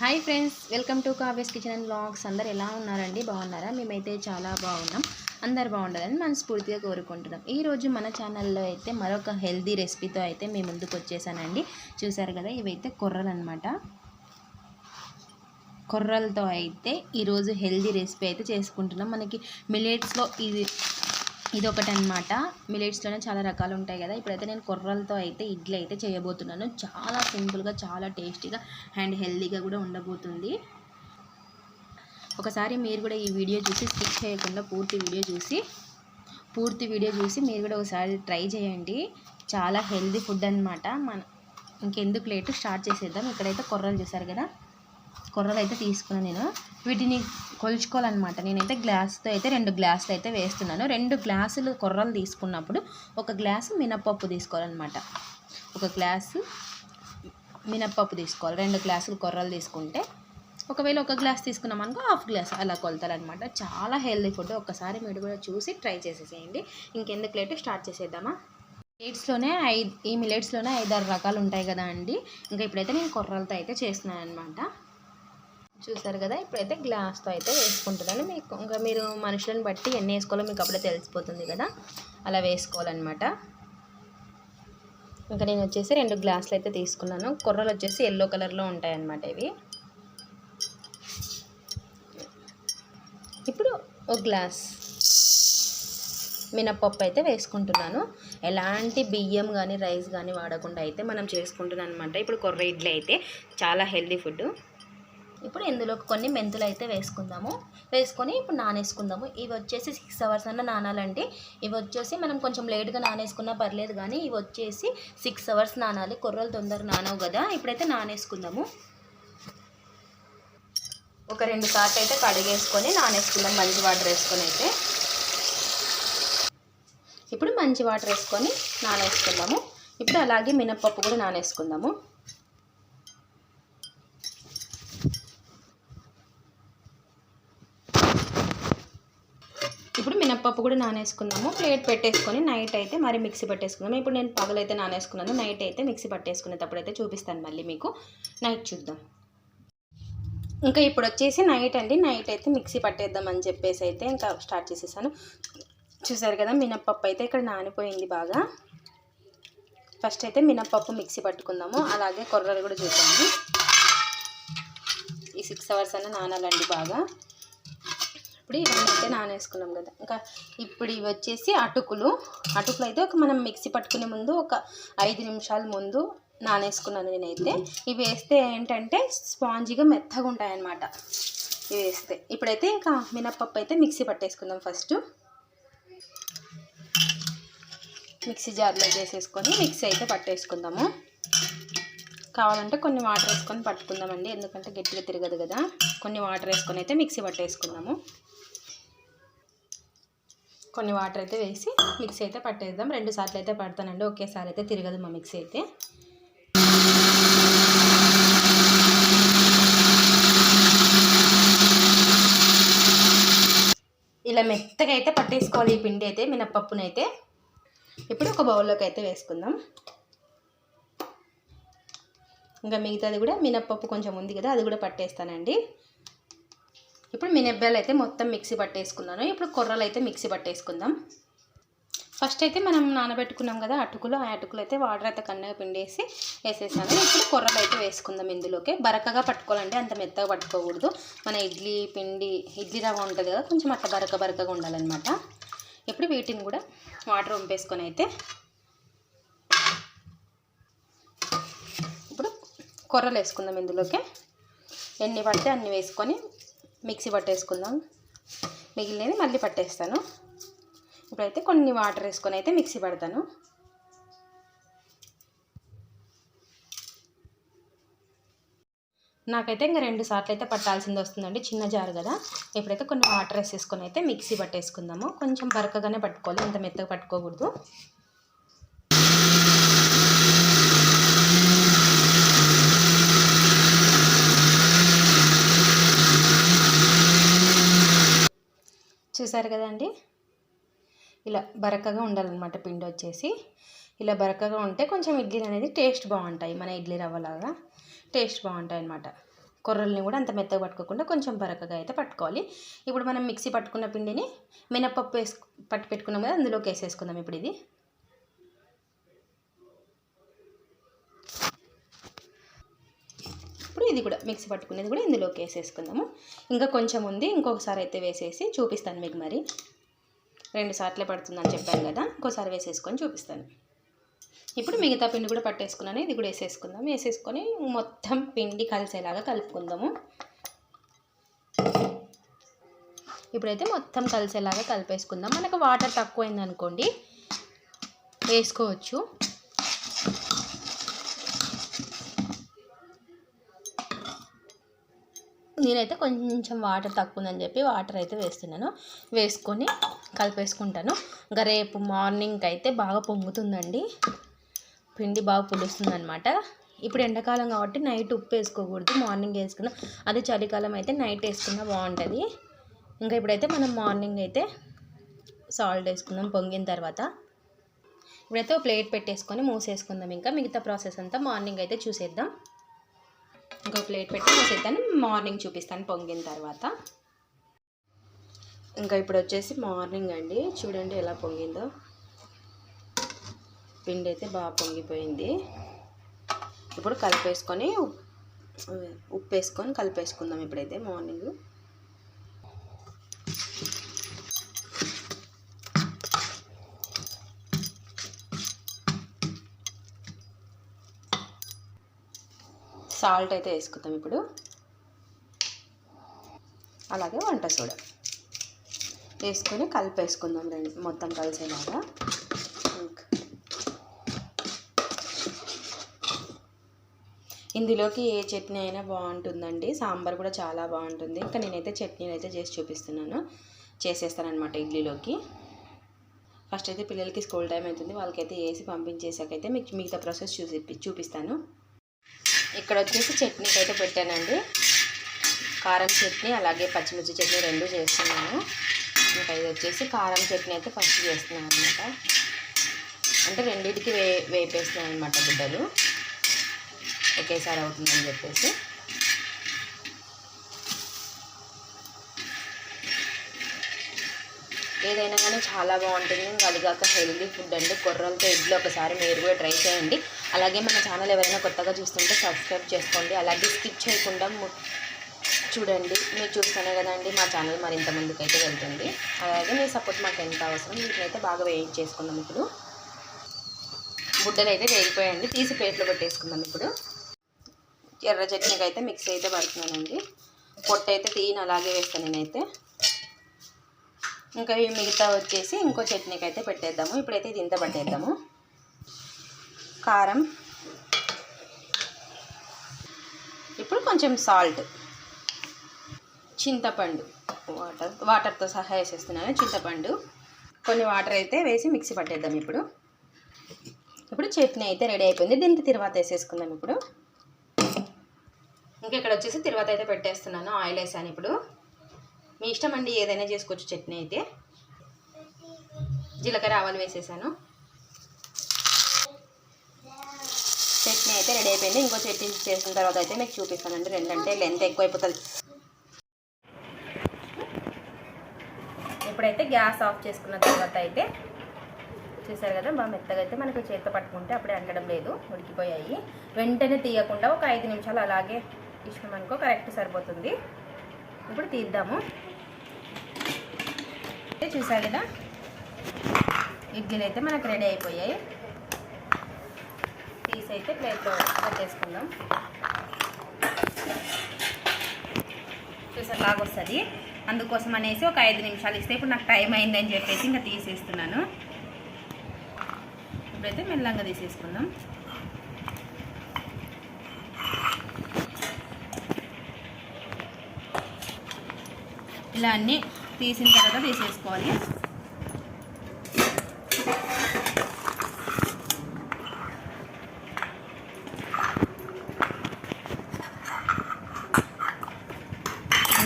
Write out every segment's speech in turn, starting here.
Hi friends welcome to Kavya's kitchen and blogs అందరు ఎలా ఉన్నారండి? బాగున్నారా? మేమైతే చాలా బాగున్నాం. అందరు బాగుండాలని మనస్ఫూర్తిగా కోరుకుంటున్నాం. ఈరోజు మన ఛానల్లో అయితే మరొక హెల్దీ రెసిపీతో అయితే మేము ముందుకు వచ్చేసానండి. చూసారు కదా ఇవైతే కొర్రలు అనమాట కొర్రలతో అయితే ఈరోజు హెల్దీ రెసిపీ అయితే చేసుకుంటున్నాం. మనకి మిలెట్స్లో ఇది ఇది ఒకటి అనమాట మిలెట్స్లోనే చాలా రకాలు ఉంటాయి కదా. ఇప్పుడైతే నేను కొర్రలతో అయితే ఇడ్లీ అయితే చేయబోతున్నాను. చాలా సింపుల్గా చాలా టేస్టీగా అండ్ హెల్దీగా కూడా ఉండబోతుంది. ఒకసారి మీరు కూడా ఈ వీడియో చూసి స్కిప్ చేయకుండా పూర్తి వీడియో చూసి పూర్తి వీడియో చూసి మీరు కూడా ఒకసారి ట్రై చేయండి. చాలా హెల్దీ ఫుడ్ అనమాట మన ఇంకెందుకు లేటు? స్టార్ట్ చేసేద్దాం. ఇక్కడైతే కొర్రలు చూసారు కదా? కొర్రలు అయితే తీసుకున్నాను నేను. వీటిని కొలుచుకోవాలన్నమాట. నేనైతే గ్లాస్తో అయితే రెండు గ్లాసులు అయితే వేస్తున్నాను. రెండు గ్లాసులు కొర్రలు తీసుకున్నప్పుడు ఒక గ్లాసు మినప్పప్పు తీసుకోవాలన్నమాట. ఒక గ్లాసు మినప్పప్పు తీసుకోవాలి. రెండు గ్లాసులు కొర్రలు తీసుకుంటే ఒకవేళ ఒక గ్లాస్ తీసుకున్నాం అనుకో హాఫ్ గ్లాస్ అలా కొలతారనమాట చాలా హెల్దీ ఫుడ్. ఒక్కసారి మీరు కూడా చూసి ట్రై చేసేసేయండి. ఇంకెందుకు లేటు? స్టార్ట్ చేసేద్దామా? మిలెట్స్లోనే ఐదు ఈ మిలెట్స్లోనే ఐదారు రకాలు ఉంటాయి కదా అండి. ఇంకా ఇప్పుడైతే నేను కొర్రలతో అయితే చేస్తున్నాను అనమాట చూసారు కదా ఇప్పుడైతే గ్లాస్తో అయితే వేసుకుంటున్నాను. మీకు ఇంకా మీరు మనుషులను బట్టి ఎన్ని వేసుకోవాలో మీకు అప్పుడే తెలిసిపోతుంది కదా అలా వేసుకోవాలన్నమాట. ఇంకా నేను వచ్చేసి రెండు గ్లాసులు అయితే తీసుకున్నాను. కొర్రలు వచ్చేసి ఎల్లో కలర్లో ఉంటాయన్నమాట ఇవి. ఇప్పుడు ఒక గ్లాస్ మినప్పప్పు అయితే వేసుకుంటున్నాను. ఎలాంటి బియ్యం కానీ రైస్ కానీ వాడకుండా అయితే మనం చేసుకుంటున్నాం అనమాట ఇప్పుడు కొర్ర ఇడ్లీ అయితే చాలా హెల్దీ ఫుడ్ ఇప్పుడు ఇందులో కొన్ని మెంతులు అయితే వేసుకుందాము. వేసుకొని ఇప్పుడు నానేసుకుందాము. ఇవి వచ్చేసి సిక్స్ అవర్స్ అన్న నానాలండి. ఇవి వచ్చేసి మనం కొంచెం లేట్గా నానేసుకున్నా పర్లేదు కానీ ఇవి వచ్చేసి సిక్స్ అవర్స్ నానాలి. కుర్రలు తొందర నానవు కదా. ఇప్పుడైతే నానేసుకుందాము. ఒక రెండు సార్లు అయితే కడిగేసుకొని నానేసుకుందాం. మంచి వాటర్ వేసుకొని అయితే. ఇప్పుడు మంచి వాటర్ వేసుకొని నానేసుకుందాము. ఇప్పుడు అలాగే మినప్పప్పు కూడా నానేసుకుందాము ఇప్పుడు మినప్పప్పు కూడా నానేసుకుందాము. ప్లేట్ పెట్టేసుకొని నైట్ అయితే మరి మిక్సీ పట్టేసుకుందాము. ఇప్పుడు నేను పగలైతే నానేసుకున్నాను. నైట్ అయితే మిక్సీ పట్టేసుకునేటప్పుడు అయితే చూపిస్తాను మళ్ళీ మీకు. నైట్ చూద్దాం. ఇంకా ఇప్పుడు వచ్చేసి నైట్ అండి. నైట్ అయితే మిక్సీ పట్టేద్దామని చెప్పేసి అయితే ఇంకా స్టార్ట్ చేసేసాను. చూసారు కదా మినప్పప్పు అయితే ఇక్కడ నానిపోయింది బాగా. ఫస్ట్ అయితే మినప్పప్పు మిక్సీ పట్టుకుందాము. అలాగే కొర్రలు కూడా చూద్దాము. ఈ సిక్స్ అవర్స్ అన్న నానాలండి బాగా. ఇప్పుడు ఇవన్నీ అయితే నానేసుకున్నాం కదా. ఇంకా ఇప్పుడు ఇవి వచ్చేసి అటుకులు. అటుకులు అయితే ఒక మనం మిక్సీ పట్టుకునే ముందు ఒక ఐదు నిమిషాల ముందు నానేసుకున్నాను నేనైతే. ఇవి వేస్తే ఏంటంటే స్పాంజీగా మెత్తగా ఉంటాయన్నమాట. ఇవి వేస్తే. ఇప్పుడైతే ఇంకా మినప్పప్పు అయితే మిక్సీ పట్టేసుకుందాం ఫస్ట్. మిక్సీ జార్లో వేసేసుకొని మిక్సీ అయితే పట్టేసుకుందాము. కావాలంటే కొన్ని వాటర్ వేసుకొని పట్టుకుందామండి. ఎందుకంటే గట్టిగా తిరగదు కదా. కొన్ని వాటర్ వేసుకొని అయితే మిక్సీ పట్టేసుకుందాము. కొన్ని వాటర్ అయితే వేసి మిక్సీ అయితే పట్టేద్దాం. రెండు సార్లు అయితే పడతానండి. ఒకేసారి అయితే తిరగదు మా మిక్సీ అయితే. ఇలా మెత్తగా అయితే పట్టేసుకోవాలి ఈ పిండి అయితే మినప్పప్పునైతే ఇప్పుడు ఒక బౌల్లోకి అయితే వేసుకుందాం. ఇంకా మిగతాది కూడా మినప్పప్పు కొంచెం ఉంది కదా అది కూడా పట్టేస్తానండి. ఇప్పుడు మినప్పాలు అయితే మొత్తం మిక్సీ పట్టేసుకున్నాను. ఇప్పుడు కొర్రలు అయితే మిక్సీ పట్టేసుకుందాం. ఫస్ట్ అయితే మనం నానబెట్టుకున్నాం కదా అటుకులు ఆ అటుకులు అయితే వాటర్ అయితే కన్నగా పిండేసి వేసేసాను. ఇప్పుడు కొర్రలు అయితే వేసుకుందాం ఇందులోకి. బరకగా పట్టుకోవాలంటే అంత మెత్తగా పట్టుకోకూడదు. మన ఇడ్లీ పిండి ఇడ్లీ రవ్వ ఉంటుంది కదా కొంచెం అట్లా బరక బరకగా ఉండాలన్నమాట. ఇప్పుడు వీటిని కూడా వాటర్ వంపేసుకొని అయితే ఇప్పుడు కొర్రలు వేసుకుందాం ఇందులోకి. ఎన్ని పడితే అన్ని వేసుకొని మిక్సీ పట్టేసుకుందాం. మిగిలినది మళ్ళీ పట్టేస్తాను. ఇప్పుడైతే కొన్ని వాటర్ వేసుకొని అయితే మిక్సీ పడతాను. నాకైతే ఇంకా రెండు సార్లు అయితే పట్టాల్సింది వస్తుందండి చిన్న జారు కదా. ఇప్పుడైతే కొన్ని వాటర్ వేసేసుకొని అయితే మిక్సీ పట్టేసుకుందాము. కొంచెం బరకగానే పట్టుకోవాలి ఇంత మెత్తగా పట్టుకోకూడదు. చూసారు కదండి? ఇలా బరకగా ఉండాలన్నమాట పిండి వచ్చేసి. ఇలా బరకగా ఉంటే కొంచెం ఇడ్లీలు అనేది టేస్ట్ బాగుంటాయి. మన ఇడ్లీ రవ్వలాగా టేస్ట్ బాగుంటాయి అన్నమాట. కొర్రల్ని కూడా అంత మెత్తగా పట్టుకోకుండా కొంచెం బరకగా అయితే పట్టుకోవాలి. ఇప్పుడు మనం మిక్సీ పట్టుకున్న పిండిని మినప్పప్పు వేసు పట్టు పెట్టుకున్నాం కదా అందులోకి వేసేసుకుందాం ఇప్పుడు ఇది. ఇది కూడా మిక్సీ పట్టుకునేది కూడా ఇందులోకి వేసేసుకుందాము. ఇంకా కొంచెం ఉంది ఇంకొకసారి అయితే వేసేసి చూపిస్తాను మీకు మరి. రెండు సార్లే పడుతుందని చెప్పాను కదా ఇంకోసారి వేసేసుకొని చూపిస్తాను. ఇప్పుడు మిగతా పిండి కూడా పట్టేసుకున్నాను ఇది కూడా వేసేసుకుందాం. వేసేసుకొని మొత్తం పిండి కలిసేలాగా కలుపుకుందాము. ఇప్పుడైతే మొత్తం కలిసేలాగా కలిపేసుకుందాం. మనకు వాటర్ తక్కువైంది అనుకోండి వేసుకోవచ్చు. నేనైతే కొంచెం వాటర్ తక్కువ ఉందని చెప్పి వాటర్ అయితే వేస్తున్నాను. వేసుకొని కలిపేసుకుంటాను. ఇంకా రేపు మార్నింగ్ అయితే బాగా పొంగుతుందండి. పిండి బాగా పులుస్తుంది అనమాట ఇప్పుడు ఎండాకాలం కాబట్టి నైట్ ఉప్పు వేసుకోకూడదు. మార్నింగ్ వేసుకుందాం అదే చలికాలం అయితే నైట్ వేసుకున్నా బాగుంటుంది. ఇంకా ఇప్పుడైతే మనం మార్నింగ్ అయితే సాల్ట్ వేసుకుందాం పొంగిన తర్వాత. ఇప్పుడైతే ఒక ప్లేట్ పెట్టేసుకొని మూసేసుకుందాం ఇంకా. మిగతా ప్రాసెస్ అంతా మార్నింగ్ అయితే చూసేద్దాం. ఒక ప్లేట్ పెట్టి మూసేద్దాను మార్నింగ్ చూపిస్తాను పొంగిన తర్వాత. ఇంకా ఇప్పుడు వచ్చేసి మార్నింగ్ అండి. చూడండి ఎలా పొంగిందో. పిండి అయితే బాగా పొంగిపోయింది. ఇప్పుడు కలిపేసుకొని ఉప్పు వేసుకొని కలిపేసుకుందాం ఇప్పుడైతే మార్నింగ్. సాల్ట్ అయితే వేసుకుందాం ఇప్పుడు. అలాగే వంట సోడా. వేసుకొని కలిపేసుకుందాం రెండు మొత్తం కలిసేలాగా. ఇందులోకి ఏ చట్నీ అయినా బాగుంటుందండి. సాంబార్ కూడా చాలా బాగుంటుంది. ఇంకా నేనైతే చట్నీలు అయితే చేసి చూపిస్తున్నాను. చేసేస్తానమాట ఇడ్లీలోకి. ఫస్ట్ అయితే పిల్లలకి స్కూల్ టైం అవుతుంది. వాళ్ళకైతే వేసి పంపించేసాకైతే మీకు మిగతా ప్రాసెస్ చూసి చూపిస్తాను. ఇక్కడ వచ్చేసి చట్నీకి అయితే పెట్టానండి. కారం చట్నీ అలాగే పచ్చిమిర్చి చట్నీ రెండు చేస్తున్నాను. ఇంకా ఇది వచ్చేసి కారం చట్నీ అయితే ఫస్ట్ చేస్తున్నాను అనమాట అంటే రెండింటికి వే వేపేస్తున్నాను అనమాట బిడ్డలు. ఒకేసారి అవుతుందని చెప్పేసి. ఏదైనా కానీ చాలా బాగుంటుంది. ఇంకా అదిగాక హెల్దీ ఫుడ్ అండి. కొర్రలతో ఇడ్లీ ఒకసారి మీరు కూడా ట్రై చేయండి. అలాగే మన ఛానల్ ఎవరైనా కొత్తగా చూస్తుంటే సబ్స్క్రైబ్ చేసుకోండి. అలాగే స్కిప్ చేయకుండా చూడండి. మీరు చూస్తేనే కదండి మా ఛానల్ మరింత ముందుకైతే వెళ్తుంది. అలాగే మీ సపోర్ట్ మాకు ఎంత అవసరం వీటినైతే అయితే బాగా వేయించేసుకుందాం ఇప్పుడు. బుడ్డలు అయితే వేగిపోయండి తీసి ప్లేట్లో పెట్టేసుకుందాం ఇప్పుడు. ఎర్ర చట్నీకి అయితే మిక్సీ అయితే పడుతున్నానండి. పొట్టు అయితే తీయని అలాగే వేస్తాను నేనైతే. ఇంకా మిగతా వచ్చేసి ఇంకో చట్నీకి అయితే పెట్టేద్దాము. ఇప్పుడైతే ఇది ఇంత పట్టేద్దాము. కారం. ఇప్పుడు కొంచెం సాల్ట్. చింతపండు. వాటర్ వాటర్తో సహా వేసేస్తున్నాను చింతపండు. కొన్ని వాటర్ అయితే వేసి మిక్సీ పట్టేద్దాం ఇప్పుడు. ఇప్పుడు చట్నీ అయితే రెడీ అయిపోయింది. దీనికి తిరువాత వేసేసుకుందాం ఇప్పుడు. ఇంకా ఇక్కడ వచ్చేసి తిరువాత అయితే పెట్టేస్తున్నాను. ఆయిల్ వేసాను ఇప్పుడు. మీ ఇష్టం అండి ఏదైనా చేసుకోవచ్చు చట్నీ అయితే. జీలకర్ర ఆవాలు వేసేసాను. చట్నీ అయితే రెడీ అయిపోయింది. ఇంకో చట్నీ చేసిన తర్వాత అయితే మీకు చూపిస్తానండి. రెండంటే లెంత్ ఎక్కువ అయిపోతుంది ఇప్పుడైతే గ్యాస్ ఆఫ్ చేసుకున్న తర్వాత అయితే చూసారు కదా బాగా మెత్తగా అయితే మనకు చేత పట్టుకుంటే అప్పుడే అంటడం లేదు. ఉడికిపోయాయి. వెంటనే తీయకుండా ఒక ఐదు నిమిషాలు అలాగే ఇష్టం అనుకో కరెక్ట్ సరిపోతుంది. ఇప్పుడు తీద్దాము. అయితే చూసారు కదా ఇడ్లీలు అయితే మనకు రెడీ అయిపోయాయి. తీసి అయితే ప్లేట్లో పట్టేసుకుందాం చూసారు బాగా వస్తుంది. అందుకోసం అనేసి ఒక ఐదు నిమిషాలు ఇస్తే ఇప్పుడు నాకు టైం అయిందని చెప్పేసి ఇంకా తీసేస్తున్నాను. ఇప్పుడైతే మెల్లంగా తీసేసుకుందాం. ఇలా అన్నీ తీసిన తర్వాత తీసేసుకోవాలి.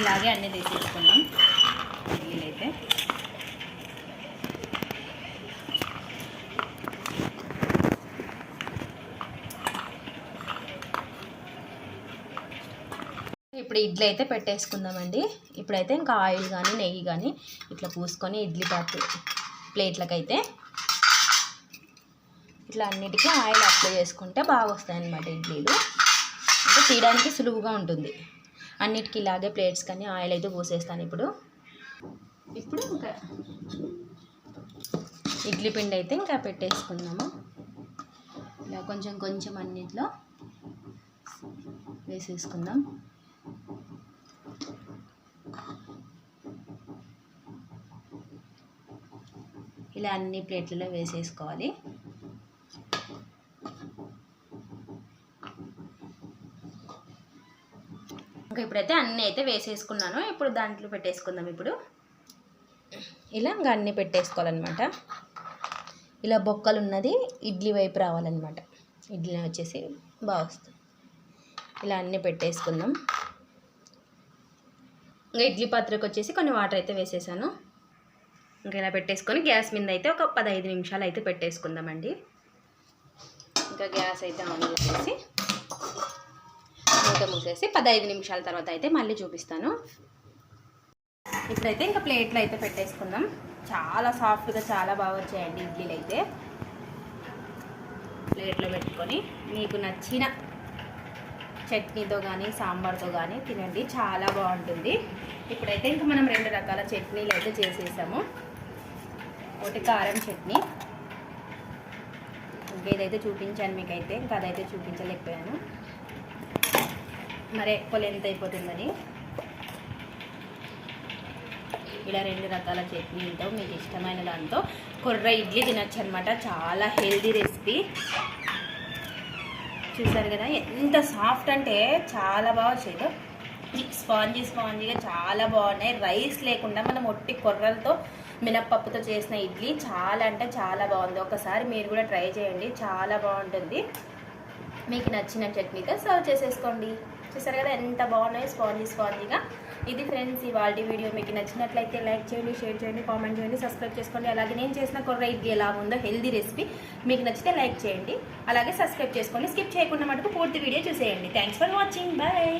ఇలాగే అన్నీ తీసేసుకున్నాం. ఇడ్లీలు ఇప్పుడు ఇడ్లీ అయితే పెట్టేసుకుందామండి. ఇప్పుడైతే ఇంకా ఆయిల్ కానీ నెయ్యి కానీ ఇట్లా పూసుకొని ఇడ్లీ పాత్ర ప్లేట్లకైతే ఇట్లా అన్నిటికీ ఆయిల్ అప్లై చేసుకుంటే బాగా వస్తాయి అనమాట ఇడ్లీలు. అంటే తీయడానికి సులువుగా ఉంటుంది. అన్నిటికీ ఇలాగే ప్లేట్స్ కానీ ఆయిల్ అయితే పోసేస్తాను ఇప్పుడు. ఇప్పుడు ఇంకా ఇడ్లీ పిండి అయితే ఇంకా పెట్టేసుకుందాము. ఇలా కొంచెం కొంచెం అన్నిట్లో వేసేసుకుందాం. ఇలా అన్ని ప్లేట్లలో వేసేసుకోవాలి. ఇంకా ఇప్పుడైతే అన్నీ అయితే వేసేసుకున్నాను. ఇప్పుడు దాంట్లో పెట్టేసుకుందాం ఇప్పుడు. ఇలా ఇంకా అన్నీ పెట్టేసుకోవాలన్నమాట. ఇలా బొక్కలు ఉన్నది ఇడ్లీ వైపు రావాలన్నమాట. ఇడ్లీ వచ్చేసి బాగా వస్తుంది. ఇలా అన్నీ పెట్టేసుకుందాం. ఇంకా ఇడ్లీ పాత్రకు వచ్చేసి కొన్ని వాటర్ అయితే వేసేసాను. ఇంకా ఇలా పెట్టేసుకొని గ్యాస్ మీద అయితే ఒక పదహైదు నిమిషాలు అయితే పెట్టేసుకుందామండి. ఇంకా గ్యాస్ అయితే ఆన్ చేసేసి మూత మూసేసి పదహైదు నిమిషాల తర్వాత అయితే మళ్ళీ చూపిస్తాను. ఇప్పుడైతే ఇంకా ప్లేట్లు అయితే పెట్టేసుకుందాం. చాలా సాఫ్ట్గా చాలా బాగా వచ్చాయండి ఇడ్లీలు అయితే. ప్లేట్లో పెట్టుకొని మీకు నచ్చిన చట్నీతో కానీ సాంబార్తో కానీ తినండి. చాలా బాగుంటుంది. ఇప్పుడైతే ఇంకా మనం రెండు రకాల చట్నీలు అయితే చేసేసాము. ఒకటి కారం చట్నీ. ఇంకేదైతే చూపించాను మీకైతే ఇంకా అదైతే చూపించలేకపోయాను. మరి ఎక్కువ లెంత్ అయిపోతుందని. ఇలా రెండు రకాల చట్నీలతో మీకు ఇష్టమైన దాంతో. కొర్ర ఇడ్లీ తినచ్చు అనమాట చాలా హెల్దీ రెసిపీ. చూసారు కదా ఎంత సాఫ్ట్ అంటే చాలా బాగా వచ్చేదో. స్పాంజీ స్పాంజీగా చాలా బాగున్నాయి. రైస్ లేకుండా మనం ఒట్టి కొర్రలతో మినప్పప్పుతో చేసిన ఇడ్లీ చాలా అంటే చాలా బాగుంది. ఒకసారి మీరు కూడా ట్రై చేయండి చాలా బాగుంటుంది. మీకు నచ్చిన చట్నీతో సర్వ్ చేసేసుకోండి. చూసారు కదా ఎంత బాగున్నాయి స్పాంజీ స్పాంజీగా ఇది ఫ్రెండ్స్ ఇవాళ వీడియో మీకు నచ్చినట్లయితే లైక్ చేయండి షేర్ చేయండి కామెంట్ చేయండి సబ్స్క్రైబ్ చేసుకోండి. అలాగే నేను చేసిన కొర్ర ఇడ్లీ ఎలా ఉందో హెల్దీ రెసిపీ మీకు నచ్చితే లైక్ చేయండి. అలాగే సబ్స్క్రైబ్ చేసుకోండి. స్కిప్ చేయకుండా మటుకు పూర్తి వీడియో చూసేయండి. Thanks for watching. బాయ్.